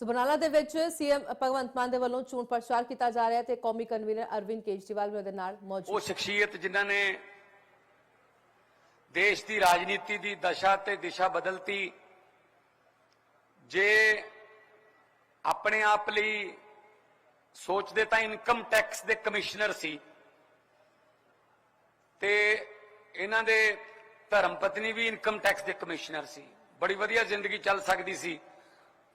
ਸੋ ਬਰਨਾਲਾ ਦੇ ਵਿੱਚ ਸੀਐਮ ਭਗਵੰਤ ਮਾਨ ਦੇ ਵੱਲੋਂ ਚੋਣ ਪ੍ਰਚਾਰ ਕੀਤਾ ਜਾ ਰਿਹਾ ਤੇ ਕੌਮੀ ਕਨਵੀਨਰ ਅਰਵਿੰਦ ਕੇਜਰੀਵਾਲ ਵੀ ਉਹਦੇ ਨਾਲ ਉਹ ਮੌਜੂਦ ਸ਼ਖਸੀਅਤ ਜਿਨ੍ਹਾਂ ਨੇ ਦੇਸ਼ ਦੀ ਰਾਜਨੀਤੀ ਦੀ ਦਸ਼ਾ ਤੇ ਦਿਸ਼ਾ ਬਦਲਤੀ ਜੇ ਆਪਣੇ ਆਪ ਲਈ ਸੋਚਦੇ ਤਾਂ ਇਨਕਮ ਟੈਕਸ ਦੇ ਕਮਿਸ਼ਨਰ ਸੀ ਤੇ ਇਹਨਾਂ ਦੇ ਧਰਮ ਪਤਨੀ ਵੀ ਇਨਕਮ ਟੈਕਸ ਦੇ ਕਮਿਸ਼ਨਰ ਸੀ। ਬੜੀ ਵਧੀਆ ਜ਼ਿੰਦਗੀ ਚੱਲ ਸਕਦੀ ਸੀ।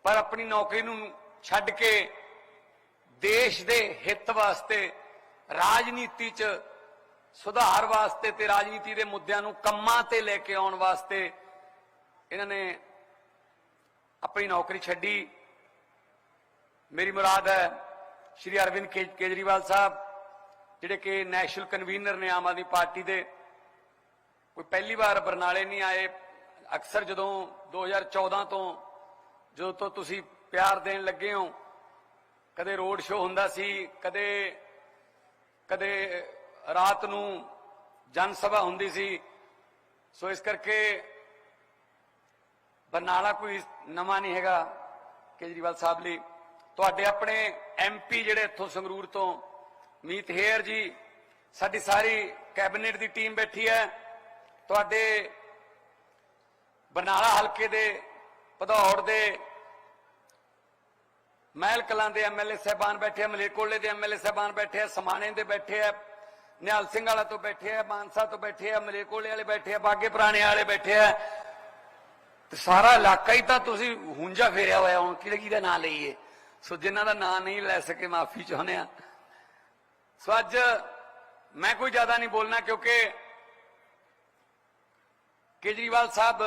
ਪਰ ਆਪਣੀ ਨੌਕਰੀ ਨੂੰ ਛੱਡ ਕੇ ਦੇਸ਼ ਦੇ ਹਿੱਤ ਵਾਸਤੇ, ਰਾਜਨੀਤੀ 'ਚ ਸੁਧਾਰ ਵਾਸਤੇ ਤੇ ਰਾਜਨੀਤੀ ਦੇ ਮੁੱਦਿਆਂ ਨੂੰ ਕੰਮਾਂ ਤੇ ਲੈ ਕੇ ਆਉਣ ਵਾਸਤੇ ਇਹਨਾਂ ਨੇ ਆਪਣੀ ਨੌਕਰੀ ਛੱਡੀ। ਮੇਰੀ ਮੁਰਾਦ ਹੈ ਸ਼੍ਰੀ ਅਰਵਿੰਦ ਕੇ- ਕੇਜਰੀਵਾਲ ਸਾਹਿਬ, ਜਿਹੜੇ ਕਿ ਨੈਸ਼ਨਲ ਕਨਵੀਨਰ ਨੇ ਆਮ ਆਦਮੀ ਪਾਰਟੀ ਦੇ। ਕੋਈ ਪਹਿਲੀ ਵਾਰ ਬਰਨਾਲੇ ਨਹੀਂ ਆਏ। ਅਕਸਰ ਜਦੋਂ 2014 ਤੋਂ ਜਦੋਂ ਤੋਂ ਤੁਸੀਂ ਪਿਆਰ ਦੇਣ ਲੱਗੇ ਹੋ, ਕਦੇ ਰੋਡ ਸ਼ੋਅ ਹੁੰਦਾ ਸੀ, ਕਦੇ ਕਦੇ ਰਾਤ ਨੂੰ ਜਨ ਸਭਾ ਹੁੰਦੀ ਸੀ, ਸੋ ਇਸ ਕਰਕੇ ਬਰਨਾਲਾ ਕੋਈ ਨਵਾਂ ਨਹੀਂ ਹੈਗਾ, ਕੇਜਰੀਵਾਲ ਸਾਹਿਬ ਲਈ। ਤੁਹਾਡੇ ਆਪਣੇ ਐਮਪੀ ਜਿਹੜੇ ਇੱਥੋਂ ਸੰਗਰੂਰ ਤੋਂ, ਮੀਤ ਹੇਅਰ ਜੀ, ਸਾਡੀ ਸਾਰੀ ਕੈਬਨਿਟ ਦੀ ਟੀਮ ਬੈਠੀ ਹੈ। ਤੁਹਾਡੇ ਬਰਨਾਲਾ ਹਲਕੇ ਦੇ ਭਦੌੜ ਦੇ ਮਹਿਲ ਕਲਾਂ ਦੇ ਐਮਐਲਏ ਸਹਿਬਾਨ ਬੈਠੇ ਆ ਮਲੇਰਕੋਟਲੇ ਦੇ ਐਮਐਲਏ ਸਹਿਬਾਨ ਬੈਠੇ ਆ, ਸਮਾਣੇ ਦੇ ਬੈਠੇ ਆ, ਨਿਹਾਲ ਸਿੰਘ ਵਾਲਾ ਤੋਂ ਬੈਠੇ ਆ, ਮਾਨਸਾ ਤੋਂ ਬੈਠੇ ਆ ਮਲੇਰਕੋਟਲੇ ਵਾਲੇ ਬੈਠੇ ਆ, ਬਾਗੇ ਪੁਰਾਣੇ ਵਾਲੇ ਬੈਠੇ ਆ। ਤੇ ਸਾਰਾ ਇਲਾਕਾ ਹੀ ਤਾਂ ਤੁਸੀਂ ਹੁੰਜਾ ਫੇਰਿਆ ਹੋਇਆ, ਹੁਣ ਕਿਹੜੇ ਕਿਹਦਾ ਨਾਂ ਲਈਏ? ਸੋ ਜਿਨ੍ਹਾਂ ਦਾ ਨਾਂ ਨਹੀਂ ਲੈ ਸਕੇ, ਮਾਫੀ ਚਾਹੁੰਦੇ ਆ। ਸੋ ਅੱਜ ਮੈਂ ਕੋਈ ਜ਼ਿਆਦਾ ਨਹੀਂ ਬੋਲਣਾ, ਕਿਉਂਕਿ ਕੇਜਰੀਵਾਲ ਸਾਹਿਬ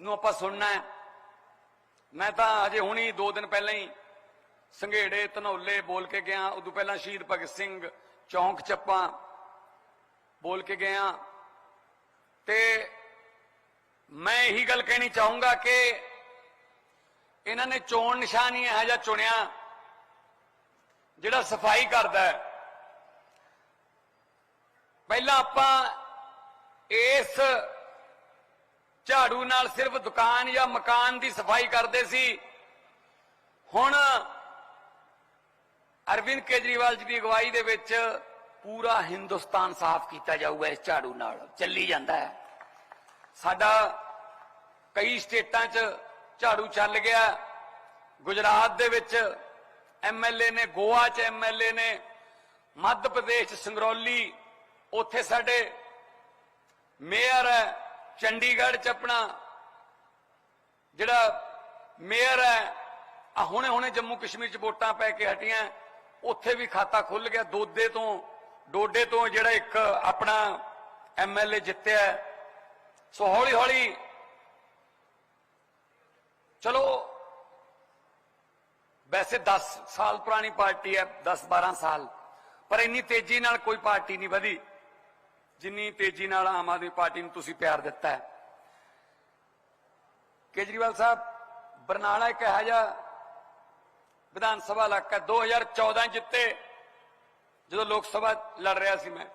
ਨੂੰ ਆਪਾਂ ਸੁਣਨਾ ਹੈ। ਮੈਂ ਤਾਂ ਅਜੇ ਹੁਣੀ 2 ਦਿਨ ਪਹਿਲਾਂ ਹੀ ਸੰਘੇੜੇ, ਧਨੌਲੇ ਬੋਲ ਕੇ ਗਿਆ। ਉਦੋਂ ਪਹਿਲਾਂ ਸ਼ਹੀਦ ਭਗਤ ਸਿੰਘ, ਚੌਂਕ ਚੱਪਾਂ ਬੋਲ ਕੇ ਗਿਆ। ਤੇ ਮੈਂ ਇਹੀ ਗੱਲ ਕਹਿਣੀ ਚਾਹੂੰਗਾ ਕਿ ਇਹਨਾਂ ਨੇ ਚੋਣ ਨਿਸ਼ਾਨ ਹੀ ਇਹੋ ਜਿਹਾ ਚੁਣਿਆ ਜਿਹੜਾ ਸਫ਼ਾਈ ਕਰਦਾ ਹੈ। ਪਹਿਲਾਂ ਆਪਾਂ ਇਸ ਝਾੜੂ ਨਾਲ ਸਿਰਫ ਦੁਕਾਨ ਜਾਂ ਮਕਾਨ ਦੀ ਸਫ਼ਾਈ ਕਰਦੇ ਸੀ। ਹੁਣ ਅਰਵਿੰਦ ਕੇਜਰੀਵਾਲ ਜੀ ਦੀ ਅਗਵਾਈ ਦੇ ਵਿੱਚ ਪੂਰਾ ਹਿੰਦੁਸਤਾਨ ਸਾਫ਼ ਕੀਤਾ ਜਾਊਗਾ ਇਸ ਝਾੜੂ ਨਾਲ। ਚੱਲੀ ਜਾਂਦਾ ਹੈ। ਸਾਡਾ ਕਈ ਸਟੇਟਾਂ 'ਚ ਝਾੜੂ ਚੱਲ ਗਿਆ। ਗੁਜਰਾਤ ਦੇ ਵਿੱਚ ਐਮਐਲਏ ਨੇ, ਗੋਆ 'ਚ ਐਮਐਲਏ ਨੇ, ਮੱਧ ਪ੍ਰਦੇਸ਼ ਸੰਗਰੌਲੀ, ਉੱਥੇ ਸਾਡੇ ਮੇਅਰ ਹੈ ਚੰਡੀਗੜ੍ਹ 'ਚ ਆਪਣਾ ਜਿਹੜਾ ਮੇਅਰ ਹੈ ਆ ਹੁਣੇ ਹੁਣੇ ਜੰਮੂ ਕਸ਼ਮੀਰ 'ਚ ਵੋਟਾਂ ਪੈ ਕੇ ਹਟੀਆਂ, ਉੱਥੇ ਵੀ ਖਾਤਾ ਖੁੱਲ ਗਿਆ, ਦੋਦੇ ਤੋਂ, ਡੋਡੇ ਤੋਂ ਜਿਹੜਾ ਇੱਕ ਆਪਣਾ ਐਮਐਲਏ ਜਿੱਤਿਆ ਸੋ ਹੌਲੀ ਹੌਲੀ, ਚਲੋ, ਵੈਸੇ 10 ਸਾਲ ਪੁਰਾਣੀ ਪਾਰਟੀ ਹੈ 10 12 ਸਾਲ, ਪਰ ਇੰਨੀ ਤੇਜ਼ੀ ਨਾਲ ਕੋਈ ਪਾਰਟੀ ਨਹੀਂ ਵਧੀ। ਜਿੰਨੀ ਤੇਜ਼ੀ ਨਾਲ ਆਮ ਆਦਮੀ ਪਾਰਟੀ ਨੂੰ ਤੁਸੀਂ ਪਿਆਰ ਦਿੱਤਾ ਹੈ। ਕੇਜਰੀਵਾਲ ਸਾਹਿਬ, ਬਰਨਾਲਾ ਇੱਕ ਇਹੋ ਜਿਹਾ ਵਿਧਾਨ ਸਭਾ ਇਲਾਕਾ 2014 ਜਿੱਤੇ, ਜਦੋਂ ਲੋਕ ਸਭਾ ਲੜ ਰਿਹਾ ਸੀ ਮੈਂ।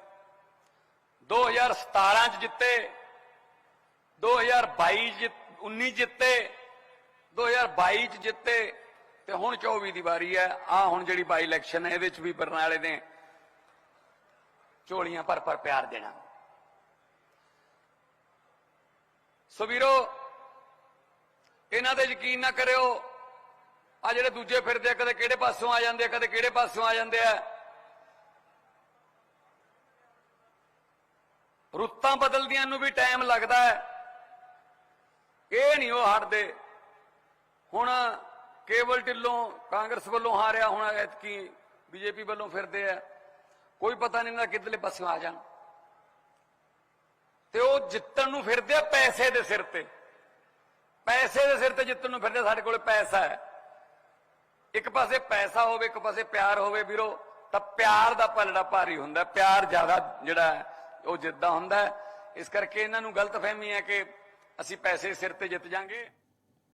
2017 ਚ ਜਿੱਤੇ 2022 ਜਿੱਤ 19 ਜਿੱਤੇ 2022 ਚ ਜਿੱਤੇ, ਤੇ ਹੁਣ 24 ਦੀ ਵਾਰੀ ਹੈ। ਆ ਹੁਣ ਜਿਹੜੀ ਬਾਈ ਇਲੈਕਸ਼ਨ ਹੈ, ਇਹਦੇ ਚ ਵੀ ਬਰਨਾਲੇ ਦੇ ਝੋਲੀਆਂ ਭਰ ਭਰ ਪਿਆਰ ਦੇਣਾ। ਸੋ ਵੀਰੋ, ਇਹਨਾਂ ਤੇ ਯਕੀਨ ਨਾ ਕਰਿਓ ਆ ਜਿਹੜੇ ਦੂਜੇ ਫਿਰਦੇ ਆ, ਕਦੇ ਕਿਹੜੇ ਪਾਸੋਂ ਆ ਜਾਂਦੇ ਆ, ਕਦੇ ਕਿਹੜੇ ਪਾਸੋਂ ਆ ਜਾਂਦੇ ਆ। ਰੁੱਤਾਂ ਬਦਲਦੀਆਂ ਨੂੰ ਵੀ ਟਾਈਮ ਲੱਗਦਾ ਹੈ। ਇਹ ਨਹੀਂ ਉਹ ਹਟਦੇ। ਹੁਣ ਕੇਵਲ ਢਿੱਲੋਂ ਕਾਂਗਰਸ ਵੱਲੋਂ ਹਾਰਿਆ, ਹੁਣ ਐਤਕੀ ਬੀਜੇਪੀ ਵੱਲੋਂ ਫਿਰਦੇ ਆ। ਕੋਈ ਪਤਾ ਨਹੀਂ ਨਾ ਕਿੱਧਰਲੇ ਪਾਸਿਓਂ ਆ ਜਾਣ। ਤੇ ਉਹ ਜਿੱਤਣ ਨੂੰ ਫਿਰਦੇ ਆ ਪੈਸੇ ਦੇ ਸਿਰ ਤੇ। ਪੈਸੇ ਦੇ ਸਿਰ ਤੇ ਜਿੱਤਣ ਨੂੰ ਫਿਰਦੇ ਸਾਡੇ ਕੋਲ ਪੈਸਾ ਹੈ। ਇੱਕ ਪਾਸੇ ਪੈਸਾ ਹੋਵੇ ਇੱਕ ਪਾਸੇ ਪਿਆਰ ਹੋਵੇ ਵੀਰੋ ਤਾਂ ਪਿਆਰ ਦਾ ਪਲੜਾ ਭਾਰੀ ਹੁੰਦਾ ਪਿਆਰ ਜ਼ਿਆਦਾ ਜਿਹੜਾ ਹੈ, ਉਹ ਜਿੱਦਾਂ ਹੁੰਦਾ ਇਸ ਕਰਕੇ ਇਹਨਾਂ ਨੂੰ ਗਲਤਫਹਿਮੀ ਹੈ ਕਿ ਅਸੀਂ ਪੈਸੇ ਸਿਰ ਤੇ ਜਿੱਤ ਜਾਾਂਗੇ।